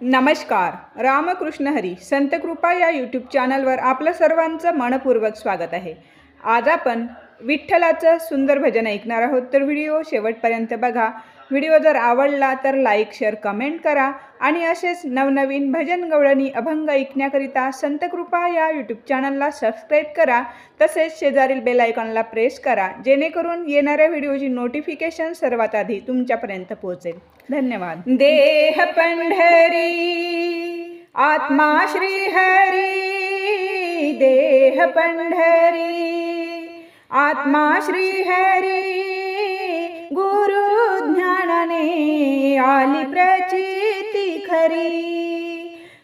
नमस्कार. रामकृष्ण हरी संत कृपा या यूट्यूब चॅनलवर आपलं सर्वांचं मनपूर्वक स्वागत आहे. आज आपण विठ्ठलाचं सुंदर भजन ऐकणार आहोत. तर व्हिडिओ शेवटपर्यंत बघा. व्हिडिओ जर आवडला तर लाईक शेअर कमेंट करा आणि असेच नवनवीन भजन गवळणी अभंग ऐकण्याकरिता संतकृपा या यूट्यूब चॅनलला सबस्क्राईब करा. तसेच शेजारील बेल आयकॉनला प्रेस करा. जेणेकरून येणाऱ्या व्हिडिओची नोटिफिकेशन सर्वात आधी तुमच्यापर्यंत पोहोचेल. धन्यवाद. देह पंढरी आत्मा श्री हरी देह पंढरी. आत्मा श्री हरी गुरु ज्ञानाने आली प्रचिती खरी.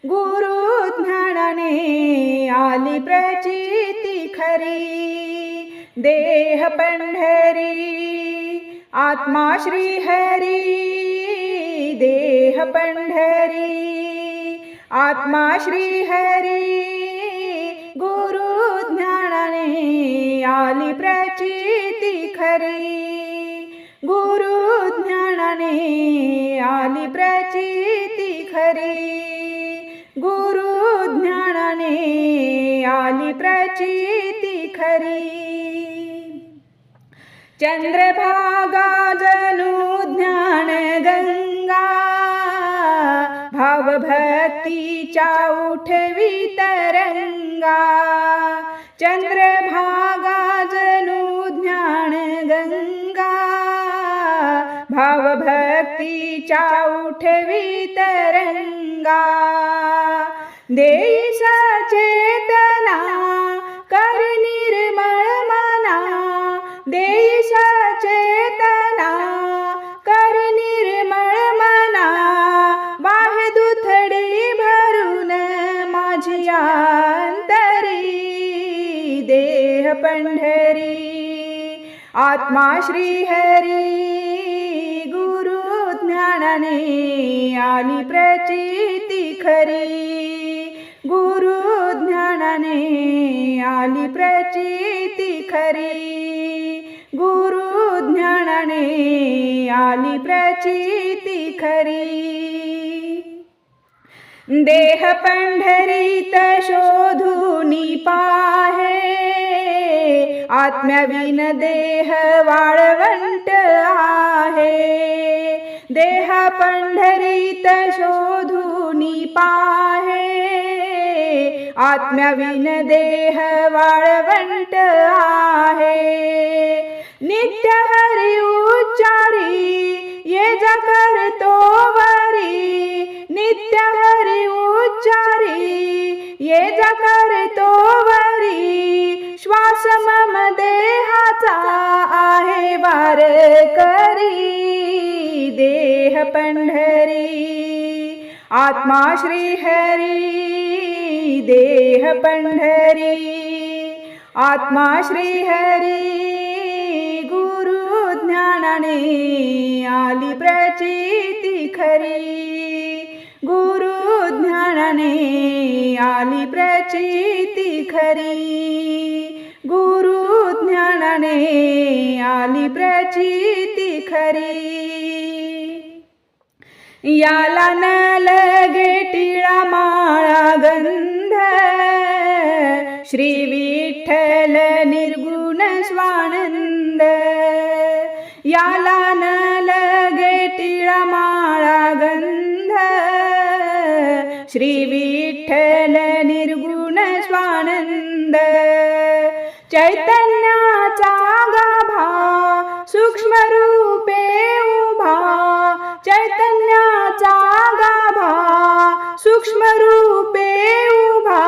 गुरु ज्ञानाने आली प्रचिती खरी. देह पंढरी आत्मा श्री हरी देह पंढरी आत्मा श्री हरी. गुरु ज्ञानाने आली प्रचिती खरी. गुरु ज्ञानाने आली प्रचिती खरी. गुरु ज्ञानाने आली प्रचिती खरी. चंद्रभागा जनु ज्ञान गंगा भावभक्तीच्या उठवी तरंगा. चंद्रभागा जनु ज्ञान गंगा. भावभक्तीच्या उठवी तरंगा. देशा पंढरी आत्मा श्री हरी गुरु ज्ञानाने आली प्रचिती खरी. गुरु ज्ञानाने आली प्रचिती खरी. गुरु ज्ञानाने आली प्रचिती खरी. देह पंढरीत शोधुनी पाहे. आत्म्याविन देह वाळवंट आहे. देह पंढरीत शोधुनी पाहे. आत्म्याविन देह वाळवंट आहे. नित्य हरी उच्चारी ये जा करतो नित्य हरी उच्चारी ये जा करतो वरी श्वास मम देहाचा आहे वार करी देह पंढरी आत्मा श्री हरी देह पंढरी आत्मा श्री हरी ज्ञानाने आली प्रचिती खरी. गुरु ज्ञानाने आली प्रचिती खरी. गुरु ज्ञानाने आली प्रचिती खरी. याला न लगे टिळा माळा गंध. श्री विठ्ठल निर्गुण स्वानंद. चैतन्याचा गाभा सूक्ष्म रूपे उभा. चैतन्याचा गाभा सूक्ष्म रूपे उभा.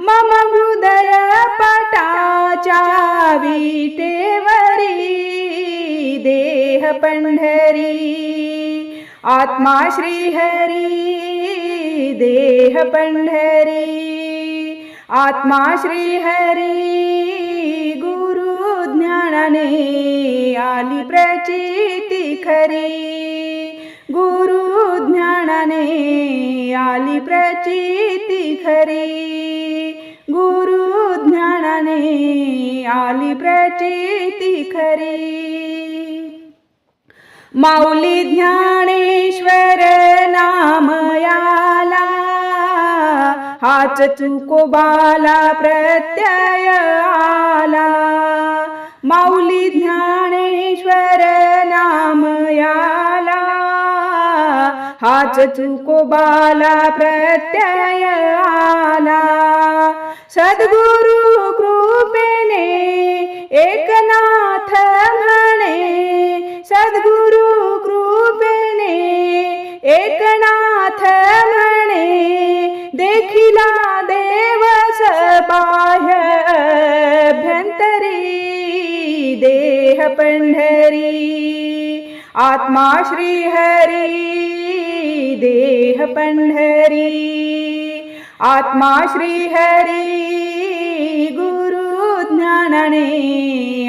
मम हृदय पटाच्या विटेवरी देह पंढरी. आत्मा श्रीहरी देह पंढरी. आत्मा श्री हरी गुरु ज्ञानाने आली प्रचिती खरी. गुरु ज्ञानाने आली प्रचिती खरी. गुरु ज्ञानाने आली प्रचिती खरी. माऊली ज्ञानेश्वर नामयाला हाच तुकोबाला प्रत्यय आला. माऊली ज्ञानेश्वर नाम याला. हाच तुकोबाला प्रत्यय आला. सद्गुरु कृपेने एकनाथ म्हणे. सद्गुरु कृपेने एकनाथ म्हणे. देखिला देवस बाह्य अभ्यंतरी देह पंढरी आत्मा श्री हरी देह पंढरी आत्मा श्री हरी गुरु ज्ञानाने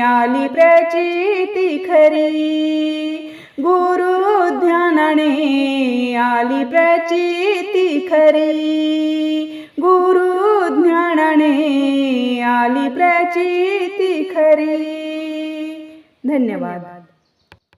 आली प्रचिती खरी. गुरु ध्यानाने आली प्रचिती खरी. गुरु ज्ञानाने आली प्रचिती खरी. धन्यवाद.